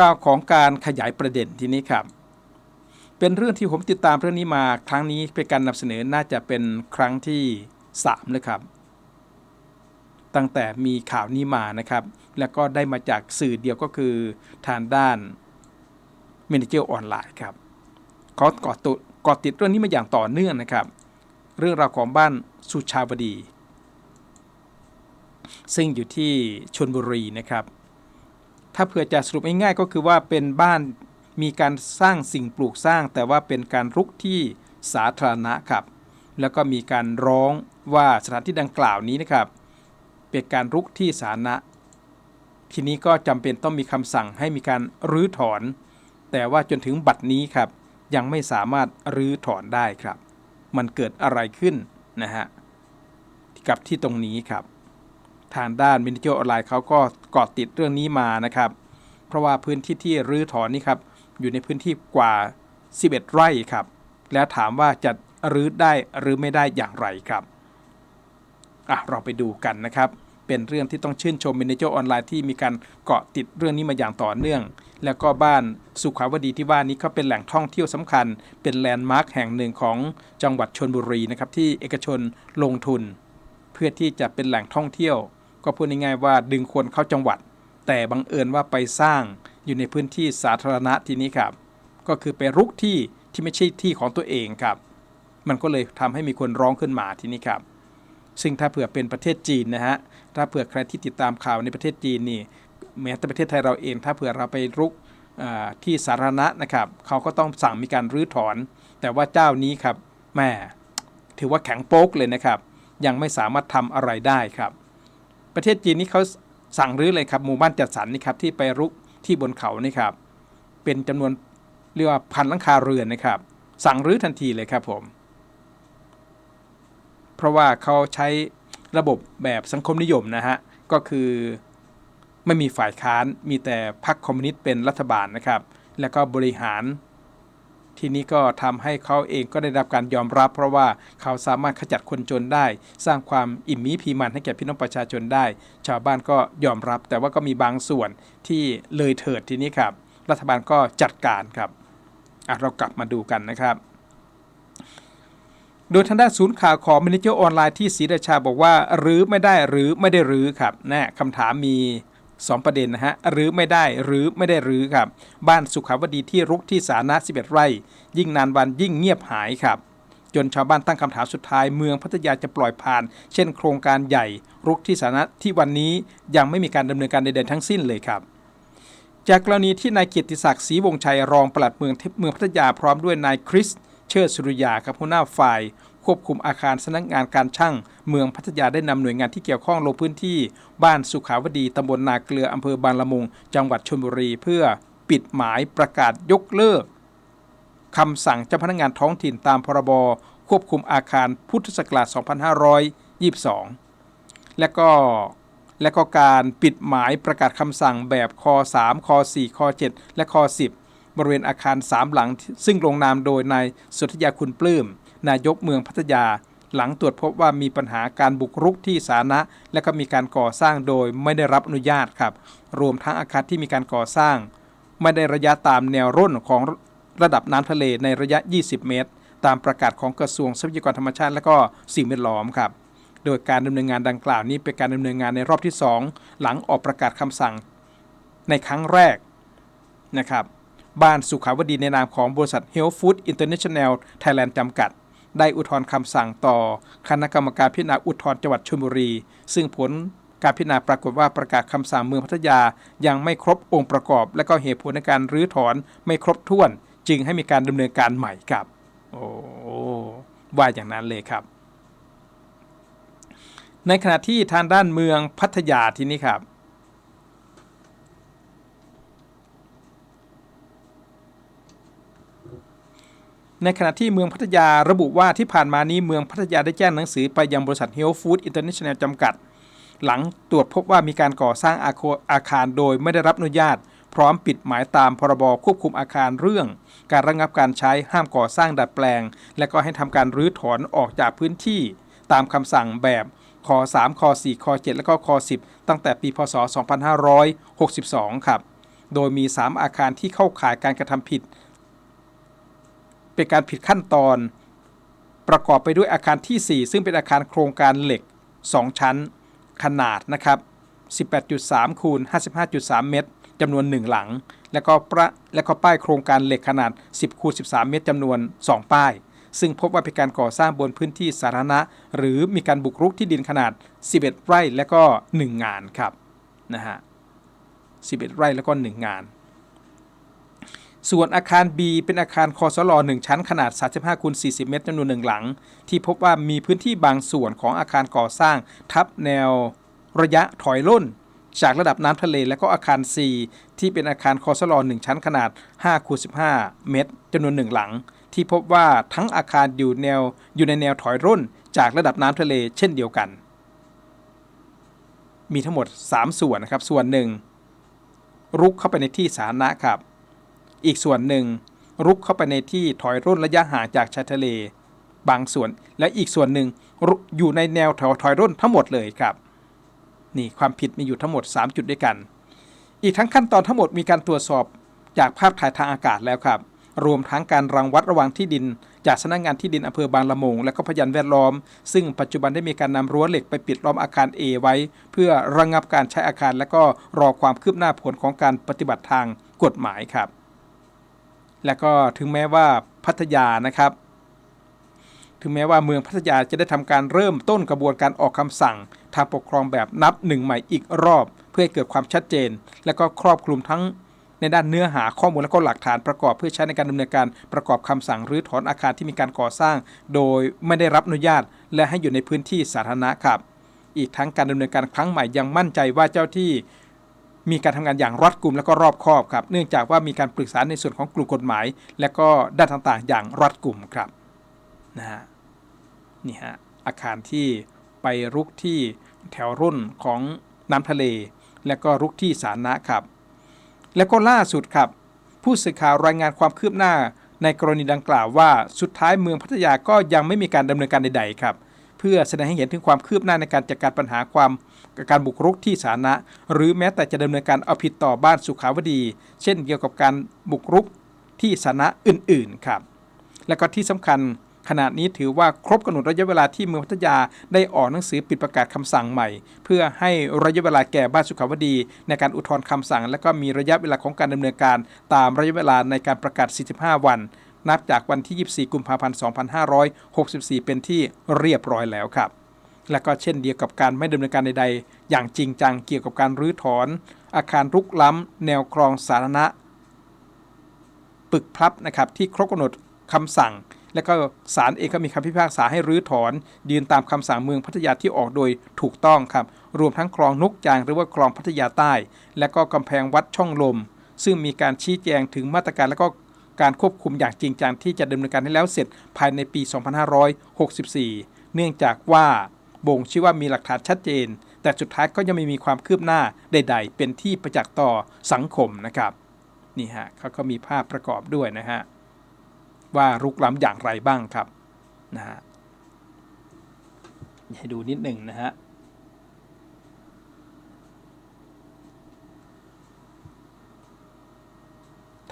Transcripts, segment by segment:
ราวของการขยายประเด็นทีนี้ครับเป็นเรื่องที่ผมติดตามเรื่องนี้มาครั้งนี้เป็นการนำเสนอน่าจะเป็นครั้งที่3เลยครับ ตั้งแต่มีข่าวนี้มานะครับ แล้วก็ได้มาจากสื่อเดียวก็คือทางด้านเมนเจอร์ออนไลน์ครับเขากาะติดเกาะติดเรื่องนี้มาอย่างต่อเนื่องนะครับ เรื่องราวของบ้านสุชาวดี ซึ่งอยู่ที่ชนบุรีนะครับ ถ้าเผื่อจะสรุปง่ายๆก็คือว่าเป็นบ้านมีการสร้างสิ่งปลูกสร้าง แต่ว่าเป็นการรุกที่สาธารณะครับ แล้วก็มีการร้องว่าสถานที่ดังกล่าวนี้นะครับ เป็นการรุกที่สาธารณะ ทีนี้ก็จำเป็นต้องมีคำสั่งให้มีการรื้อถอน แต่ว่าจนถึงบัดนี้ครับ ยังไม่สามารถรื้อถอนได้ครับ มันเกิดอะไรขึ้นนะฮะกับที่ตรงนี้ครับ ทางด้านมินิโจออนไลน์เขาก็เกาะติดเรื่องนี้มานะครับ เพราะว่าพื้นที่ที่รื้อถอนนี่ครับอยู่ในพื้นที่กว่า 11 ไร่ครับ แล้วถามว่าจะรื้อได้หรือไม่ได้อย่างไรครับอะเราไปดูกันนะครับ เป็นเรื่องที่ต้องชื่นชมมินิโจออนไลน์ที่มีการเกาะติดเรื่องนี้มาอย่างต่อเนื่อง แล้วก็บ้านสุขาวดีที่ว่านี้ก็เป็นแหล่งท่องเที่ยวสำคัญ เป็นแลนด์มาร์คแห่งหนึ่งของจังหวัดชนบุรีนะครับที่เอกชนลงทุน เพื่อที่จะเป็นแหล่งท่องเที่ยว ก็พูดง่ายๆว่าดึงคนเข้าจังหวัด แต่บังเอิญว่าไปสร้างอยู่ในพื้นที่สาธารณะทีนี้ครับ ก็คือไปรุกที่ที่ไม่ใช่ที่ของตัวเองครับ มันก็เลยทำให้มีคนร้องขึ้นมาทีนี้ครับ ซึ่งถ้าเผื่อเป็นประเทศจีนนะฮะถ้าเผื่อใครที่ติดตามข่าวในประเทศจีนนี่แม้แต่ประเทศไทยเราเอง ถ้าเผื่อเราไปรุกที่สาธารณะนะครับ เขาก็ต้องสั่งมีการรื้อถอน แต่ว่าเจ้านี้ครับแม่ถือว่าแข็งโป๊กเลยนะครับ ยังไม่สามารถทำอะไรได้ครับ ประเทศจีนนี่เขาสั่งรื้อเลยครับหมู่บ้านจัดสรรนี่ครับที่ไปรุกที่บนเขานี่ครับเป็นจำนวนเรียกว่าพันหลังคาเรือนนะครับ สั่งรื้อทันทีเลยครับผม เพราะว่าเขาใช้ระบบแบบสังคมนิยมนะฮะก็คือไม่มีฝ่ายค้านมีแต่พรรคคอมมิวนิสต์เป็นรัฐบาลนะครับ แล้วก็บริหาร ทีนี้ก็ทำให้เขาเองก็ได้รับการยอมรับ เพราะว่าเขาสามารถขจัดคนจนได้ สร้างความอิ่มมีพีมันให้แก่พี่น้องประชาชนได้ ชาวบ้านก็ยอมรับ แต่ว่าก็มีบางส่วนที่เลยเถิดทีนี้ครับ รัฐบาลก็จัดการครับเรากลับมาดูกันนะครับโดยทางด้านศูนย์ข่าวของมินิเจอร์ออนไลน์ที่ศรีราชาบอกว่ารื้อไม่ได้หรือไม่ได้รื้อครับนะคำถามมี 2 ประเด็นนะฮะหรือไม่ได้หรือไม่ได้หรือครับ บ้านสุขาวดีที่รุกที่สาธารณะ11 ไร่ ยิ่งนานวันยิ่งเงียบหายครับ จนชาวบ้านตั้งคำถามสุดท้ายเมืองพัทยาจะปล่อยผ่าน เช่น โครงการใหญ่รุกที่สาธารณะที่วันนี้ยังไม่มีการดำเนินการใดๆทั้งสิ้นเลยครับจากกรณีที่นายเกียรติศักดิ์ศรีวงชัยรองปลัดเมืองเมืองพัทยาพร้อมด้วยนายคริส เชิดสุริยาครับหัวหน้าฝ่าย ควบคุมอาคารสำนักงานการช่าง เมืองพัทยาได้นำหน่วยงานที่เกี่ยวข้องลงพื้นที่บ้านสุขาวดีตำบลนาเกลืออำเภอบางละมุง จังหวัดชลบุรี เพื่อปิดหมายประกาศยกเลิกคำสั่งเจ้าพนักงานท้องถิ่นตามพรบควบคุมอาคารพุทธศักราช 2522 และก็และก็การปิดหมายประกาศคำสั่งแบบค3ค4ค7และค10 บริเวณอาคาร 3 หลังซึ่งลงนามโดยนายสุทธยาคุณปลื้ม นายกเมืองพัทยา หลังตรวจพบว่ามีปัญหาการบุกรุกที่สาธารณะ และก็มีการก่อสร้างโดยไม่ได้รับอนุญาตครับ รวมทั้งอาคารที่มีการก่อสร้าง ไม่ได้ระยะตามแนวร่นของระดับน้ำทะเลในระยะ 20 เมตร ตามประกาศของกระทรวงทรัพยากรธรรมชาติ และก็สิ่งแวดล้อมครับ โดยการดำเนินงานดังกล่าวนี้เป็นการดำเนินงานในรอบที่ 2 หลังออกประกาศคำสั่งในครั้งแรกนะครับบ้านสุขาวดีในนามของบริษัท Health Food International Thailand จำกัด ได้อุทธรณ์คำสั่งต่อคณะกรรมการพิจารณาอุทธรณ์จังหวัดชลบุรี ซึ่งผลการพิจารณาปรากฏว่าประกาศคำสั่งเมืองพัทยายังไม่ครบองค์ประกอบ และก็เหตุผลในการรื้อถอนไม่ครบถ้วน จึงให้มีการดำเนินการใหม่ครับ โอ้ว่าอย่างนั้นเลยครับ ในขณะที่ทางด้านเมืองพัทยาที่นี่ครับ ในขณะที่เมืองพัทยาระบุว่าที่ผ่านมานี้เมืองพัทยาได้แจ้งหนังสือไปยังบริษัท Health Food International จำกัด หลังตรวจพบว่ามีการก่อสร้างอาคอาคารโดยไม่ได้รับอนุญาต พร้อมปิดหมายตามพรบควบคุมอาคารเรื่อง การระงับการใช้ห้ามก่อสร้างดัดแปลง และก็ให้ทำการรื้อถอนออกจากพื้นที่ ตามคำสั่งแบบค3ค4ค7และก็ค10 ตั้งแต่ปี พศ 2562 ครับ โดยมี 3 อาคารที่เข้าข่ายการกระทำผิด เป็นการผิดขั้นตอน ประกอบไปด้วยอาคารที่ 4 ซึ่งเป็นอาคารโครงการเหล็ก 2 ชั้น ขนาดนะครับ 18.3คูณ55.3 เมตรจำนวน 1 หลัง แล้วก็ประแล้วก็ป้ายโครงการเหล็กขนาด 10คูณ13 เมตรจำนวน 2 ป้าย ซึ่งพบว่าเป็นการก่อสร้างบนพื้นที่สาธารณะ หรือมีการบุกรุกที่ดินขนาด 11 ไร่และก็ 1 งานครับนะฮะ11 ไร่แล้วก็ 1 งาน ส่วนอาคาร B เป็นอาคารคอสล1ชั้นขนาด 35คูณ40 เมตรจำนวนหนึ่งหลัง ที่พบว่ามีพื้นที่บางส่วนของอาคารก่อสร้าง ทับแนวระยะถอยร่น จากระดับน้ำทะเลและก็อาคาร C ที่เป็นอาคารคอสล1ชั้นขนาด5คูณ15 เมตรจำนวนหนึ่งหลัง ที่พบว่าทั้งอาคารอยู่แนวอยู่ในแนวถอยร่น จากระดับน้ำทะเลเช่นเดียวกัน มีทั้งหมด 3 ส่วนนะครับส่วนหนึ่งรุกเข้าไปในที่สาธารณะครับ อีกส่วนหนึ่ง รุกเข้าไปในที่ถอยร่นระยะห่างจากชายทะเล บางส่วนและอีกส่วนหนึ่งรุอยู่ในแนวถอยถอยร่นทั้งหมดเลยครับนี่ความผิดมีอยู่ทั้งหมด 3 จุดด้วยกัน อีกทั้งขั้นตอนทั้งหมดมีการตรวจสอบจากภาพถ่ายทางอากาศแล้วครับ รวมทั้งการรังวัดระหว่างที่ดิน จากสำนักงานที่ดินอำเภอบางละมุงและก็พยานแวดล้อม ซึ่งปัจจุบันได้มีการนำรั้วเหล็กไปปิดล้อมอาคาร A ไว้ เพื่อระงงับการใช้อาคาร และก็รอความคืบหน้าผลของการปฏิบัติทางกฎหมายครับ และก็ถึงแม้ว่าพัทยานะครับ ถึงแม้ว่าเมืองพัทยาจะได้ทำการเริ่มต้นกระบวนการออกคำสั่ง ทางปกครองแบบนับหนึ่งใหม่อีกรอบ เพื่อให้เกิดความชัดเจน และก็ครอบคลุมทั้งในด้านเนื้อหาข้อมูลและก็หลักฐานประกอบเพื่อใช้ในการดำเนินการประกอบคำสั่งรื้อถอนอาคารที่มีการก่อสร้าง โดยไม่ได้รับอนุญาต และให้อยู่ในพื้นที่สาธารณะครับ อีกทั้งการดำเนินการครั้งใหม่ยังมั่นใจว่าเจ้าที่ มีการทำงานอย่างรัดกุมและก็รอบคอบครับเนื่องจากว่ามีการปรึกษาในส่วนของกลุ่มกฎหมาย และก็ด้านต่างๆ อย่างรัดกุมครับนะฮะนี่ฮะอาคารที่ไปรุกที่แถวรุ่นของน้ำทะเล และก็รุกที่สาธารณะครับ และก็ล่าสุดครับ ผู้สื่อข่าวรายงานความคืบหน้าในกรณีดังกล่าวว่าสุดท้ายเมืองพัทยาก็ยังไม่มีการดำเนินการใด ๆ ครับ เพื่อแสดงให้เห็นถึงความคืบหน้าในการจัดการปัญหาความการบุกรุกที่สาธารณะ หรือแม้แต่จะดำเนินการเอาผิดต่อบ้านสุขาวดี เช่นเกี่ยวกับการบุกรุกที่สาธารณะอื่น ๆ ครับ และก็ที่สำคัญขณะนี้ถือว่าครบกำหนดระยะเวลาที่เมืองพัทยาได้ออกหนังสือปิดประกาศคำสั่งใหม่ เพื่อให้ระยะเวลาแก่บ้านสุขาวดี ในการอุทธรณ์คำสั่ง และก็มีระยะเวลาของการดำเนินการ ตามระยะเวลาในการประกาศ 45 วัน นับจากวันที่ 24 กุมภาพันธ์ 2564 เป็นที่เรียบร้อยแล้วครับ และก็เช่นเดียวกับการไม่ดำเนินการใดๆ อย่างจริงจังเกี่ยวกับการรื้อถอน อาคารรุกล้ำ แนวคลองสาธารณะ ปึกพลับนะครับที่ครบกำหนดคำสั่ง และก็ศาลเองก็มีคำพิพากษาให้รื้อถอน ยืนตามคำสั่งเมืองพัทยาที่ออกโดยถูกต้องครับ รวมทั้งคลองนกจางหรือว่าคลองพัทยาใต้ และก็กำแพงวัดช่องลมซึ่งมีการชี้แจงถึงมาตรการและก็ การควบคุมอย่างจริงจังที่จะดำเนินการให้แล้วเสร็จภายในปี 2564 เนื่องจากว่าบ่งชี้ว่ามีหลักฐานชัดเจน แต่สุดท้ายก็ยังไม่มีความคืบหน้าใด ๆ เป็นที่ประจักษ์ต่อสังคมนะครับนี่ฮะเขาก็มีภาพประกอบด้วยนะฮะว่ารุกล้ำอย่างไรบ้างครับนะฮะให้ดูนิดหนึ่งนะฮะ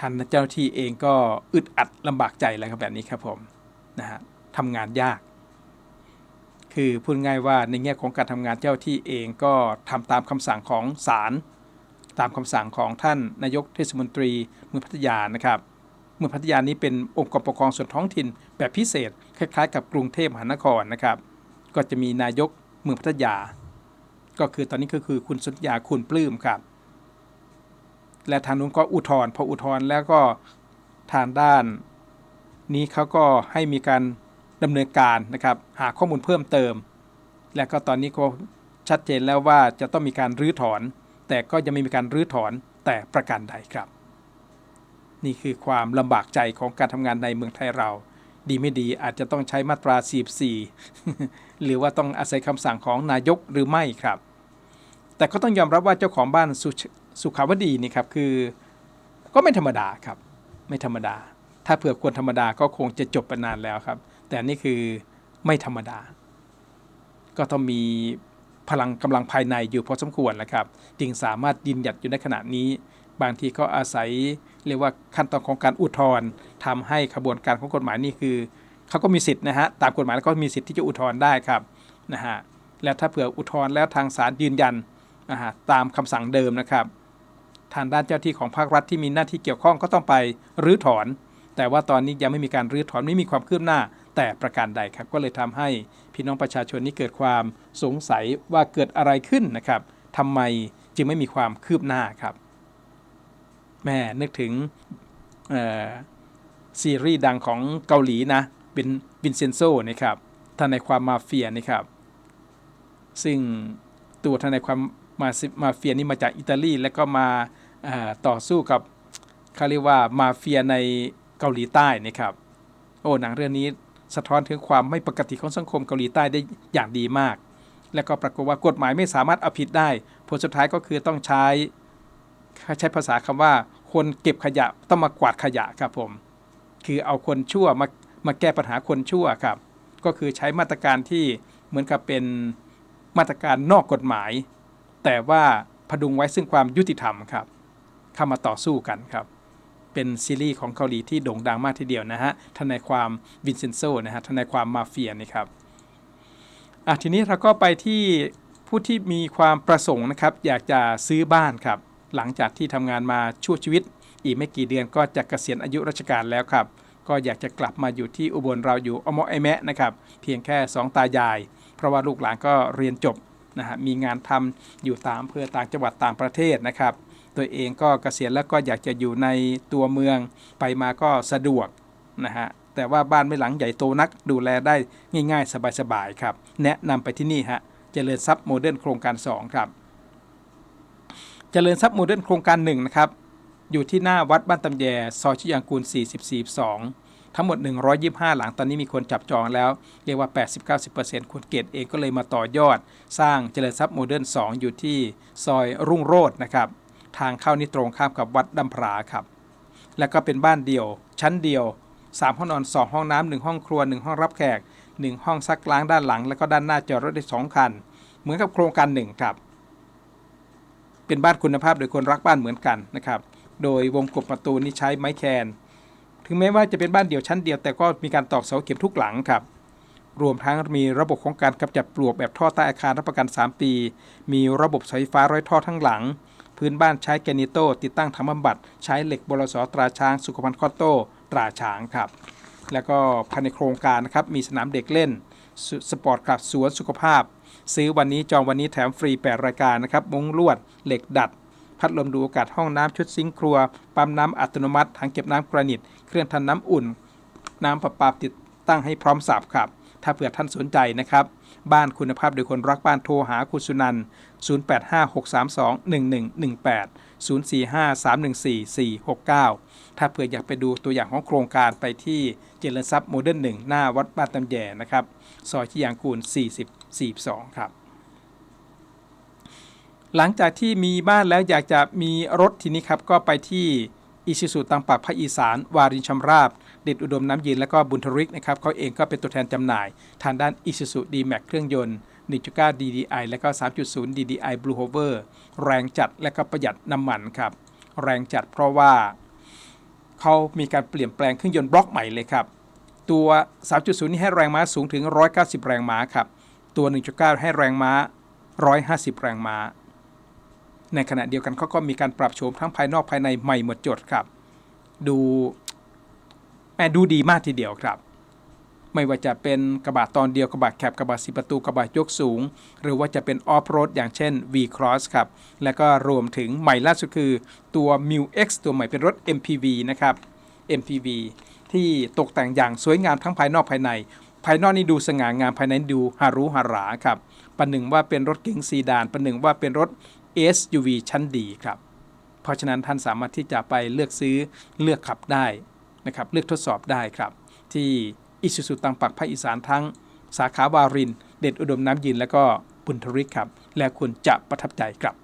ท่านเจ้าที่เองก็อึดอัดลำบากใจแล้วครับแบบนี้ครับผมนะฮะทำงานยาก คือพูดง่ายว่าในแง่ของการทำงานเจ้าที่เองก็ทำตามคำสั่งของศาลตามคำสั่งของท่านนายกเทศมนตรีเมืองพัทยานะครับเมืองพัทยานี้เป็นองค์กรปกครองส่วนท้องถิ่นแบบพิเศษ คล้ายๆ กับกรุงเทพมหานครนะครับ ก็จะมีนายกเมืองพัทยา ก็คือตอนนี้ก็คือคุณสุทยาคุณปลื้มครับ และทางนู้นก็อุทธรณ์พออุทธรณ์แล้วก็ทางด้าน นี้เขาก็ให้มีการดำเนินการนะครับ หาข้อมูลเพิ่มเติม และก็ตอนนี้ก็ชัดเจนแล้วว่าจะต้องมีการรื้อถอน แต่ก็ยังไม่มีการรื้อถอนแต่ประการใดครับ นี่คือความลำบากใจของการทำงานในเมืองไทยเรา ดีไม่ดีอาจจะต้องใช้มาตรา 44 หรือว่าต้องอาศัยคำสั่งของนายกหรือไม่ครับ แต่ก็ต้องยอมรับว่าเจ้าของบ้าน สุขาวดีนี่ครับคือก็ไม่ธรรมดาครับ ไม่ธรรมดา ถ้าเผื่อควรธรรมดาก็คงจะจบไปนานแล้วครับ แต่นี่คือไม่ธรรมดา ก็ต้องมีพลังกำลังภายในอยู่พอสมควรแหละครับ จึงสามารถยืนหยัดอยู่ในขณะนี้ บางทีก็อาศัยเรียกว่าขั้นตอนของการอุทธรณ์ทำให้ขบวนการของกฎหมายนี่คือเขาก็มีสิทธิ์นะฮะตามกฎหมายแล้วก็มีสิทธิ์ที่จะอุทธรณ์ได้ครับนะฮะแล้วถ้าเผื่ออุทธรณ์แล้วทางศาลยืนยันนะฮะตามคำสั่งเดิมนะครับ ทางด้านเจ้าที่ของภาครัฐที่มีหน้าที่เกี่ยวข้องก็ต้องไปรื้อถอน แต่ว่าตอนนี้ยังไม่มีการรื้อถอนไม่มีความคืบหน้า แต่ประการใดครับ ก็เลยทำให้พี่น้องประชาชนนี้เกิดความสงสัยว่าเกิดอะไรขึ้นนะครับทำไมจึงไม่มีความคืบหน้าครับ แม่นึกถึงซีรีส์ดังของเกาหลีนะเป็นวินเซนโซนะครับทนายความมาเฟียนะครับ ซึ่งตัวทนายความมามาเฟียนี่มาจากอิตาลี แล้วก็มา ต่อสู้กับเขาเรียกว่ามาเฟียในเกาหลีใต้นะครับโอ้หนังเรื่องนี้สะท้อนถึงความไม่ปกติของสังคมเกาหลีใต้ได้อย่างดีมาก และก็ปรากฏว่ากฎหมายไม่สามารถเอาผิดได้ ผลสุดท้ายก็คือต้องใช้ใช้ภาษาคำว่า คนเก็บขยะต้องมากวาดขยะครับผม คือเอาคนชั่วมามาแก้ปัญหาคนชั่วครับ ก็คือใช้มาตรการที่เหมือนกับเป็นมาตรการนอกกฎหมาย แต่ว่าพดุงไว้ซึ่งความยุติธรรมครับ เข้ามาต่อสู้กันครับ เป็นซีรีส์ของเกาหลีที่โด่งดังมากทีเดียวนะฮะทนายความวินเซนโซนะฮะทนายความมาเฟียนี่ครับอะทีนี้เราก็ไปที่ผู้ที่มีความประสงค์นะครับ อยากจะซื้อบ้านครับ หลังจากที่ทำงานมาชั่วชีวิต อีกไม่กี่เดือนก็จะเกษียณอายุราชการแล้วครับ ก็อยากจะกลับมาอยู่ที่อุบลเราอยู่อมอไอแมะนะครับ เพียงแค่ 2 ตายาย เพราะว่าลูกหลานก็เรียนจบนะฮะมีงานทำอยู่ตามอำเภอต่างจังหวัดต่างประเทศนะครับ ตัวเองก็เกษียณแล้วก็อยากจะอยู่ในตัวเมืองไปมาก็สะดวกนะฮะแต่ว่าบ้านไม่หลังใหญ่โตนักดูแลได้ง่าย ๆ สบายๆครับ แนะนำไปที่นี่ฮะเจริญทรัพย์โมเดิร์นโครงการ 2 ครับ เจริญทรัพย์โมเดิร์นโครงการ1นะครับอยู่ที่หน้าวัดบ้านตำแยซอยชิยางกูล 44ทั้งหมด 125 หลังตอนนี้มีคนจับจองแล้ว เรียกว่า 80-90%คนเกตเองก็เลยมาต่อยอด สร้างเจริญทรัพย์โมเดิร์น2 อยู่ที่ซอยรุ่งโรจน์นะครับ ทางเข้านี่ตรงข้ามกับวัดดำพราครับ แล้วก็เป็นบ้านเดี่ยว ชั้นเดียว 3 ห้องนอน 2 ห้องน้ำ1ห้องครัว 1 ห้องรับแขก 1 ห้องซักล้างด้านหลัง แล้วก็ด้านหน้าจอดรถได้2คัน เหมือนกับโครงการหนึ่งครับ เป็นบ้านคุณภาพโดยคนรักบ้านเหมือนกันนะครับ โดยวงกบประตูนี้ใช้ไม้แคน ถึงแม้ว่าจะเป็นบ้านเดี่ยวชั้นเดียว แต่ก็มีการตอกเสาเข็มทุกหลังครับรวมทั้งมีระบบของการกำจัดปลวกแบบท่อใต้อาคารรับประกัน 3 ปี มีระบบสายฟ้าร้อยท่อทั้งหลัง พื้นบ้านใช้แกนิโตติดตั้งทำบำบัด ใช้เหล็กบลสตราช้างสุขภัณฑ์คอตโต้ตราช้างครับ แล้วก็ภายในโครงการนะครับมีสนามเด็กเล่น สปอร์ตคลับสวนสุขภาพ ซื้อวันนี้จองวันนี้แถมฟรี 8 รายการนะครับมุ้งลวดเหล็กดัด พัดลมดูอากาศห้องน้ำชุดซิงครัว ปั๊มน้ำอัตโนมัติถังเก็บน้ำกรนิต เครื่องทำน้ำอุ่น น้ำประปาติดตั้งให้พร้อมสับครับถ้าเผื่อท่านสนใจนะครับ บ้านคุณภาพโดยคนรักบ้านโทรหาคุณสุนัน 0856321118 045314469 ถ้าเผื่ออยากไปดูตัวอย่างของโครงการไปที่เจริญทรัพย์โมเดิร์นหนึ่งหน้าวัดบ้านตำแยนะครับ ซอยที่ยางกูล 40 42 ครับ หลังจากที่มีบ้านแล้วอยากจะมีรถทีนี้ครับ ก็ไปที่อิชิสุตังปักภาคอีสาน วารินชำราบ เด็ดอุดมน้ำยืนและก็บุญทริกนะครับเขาเองก็เป็นตัวแทนจำหน่าย ทางด้านอิชิสุดีแม็กเครื่องยนต์ 1.9 DDI และก็ 3.0 DDI Blue Hover แรงจัดและก็ประหยัดน้ำมันครับ แรงจัดเพราะว่าเขามีการเปลี่ยนแปลงเครื่องยนต์บล็อกใหม่เลยครับ ตัว 3.0 นี้ให้แรงม้าสูงถึง 190 แรงม้าครับ ตัว 1.9 ให้แรงม้า 150 แรงม้า ในขณะเดียวกันเขาก็มีการปรับโฉมทั้งภายนอกภายในใหม่หมดจดครับ ดูแม่ดูดีมากทีเดียวครับ ไม่ว่าจะเป็นกระบะตอนเดียวกระบะแคบกระบะสีประตูกระบะยกสูง หรือว่าจะเป็นออฟโรดอย่างเช่น V-Cross ครับ และก็รวมถึงใหม่ล่าสุดคือตัว m u X ตัวใหม่เป็นรถ MPV นะครับ MPV ที่ตกแต่งอย่างสวยงามทั้งภายนอกภายใน ภายนอกนี่ดูสง่างามภายในดูฮารุฮาราครับประหนึ่งว่าเป็นรถเก๋งซีดานประหนึ่งว่าเป็นรถ SUV ชั้นดีครับ เพราะฉะนั้นท่านสามารถที่จะไปเลือกซื้อเลือกขับได้นะครับ เลือกทดสอบได้ครับ ที่ อิสุสุตังปักภาคอีสานทั้งสาขาวาริน เด็ดอุดมน้ำยินและก็บุญทริกครับ และคุณจะประทับใจครับ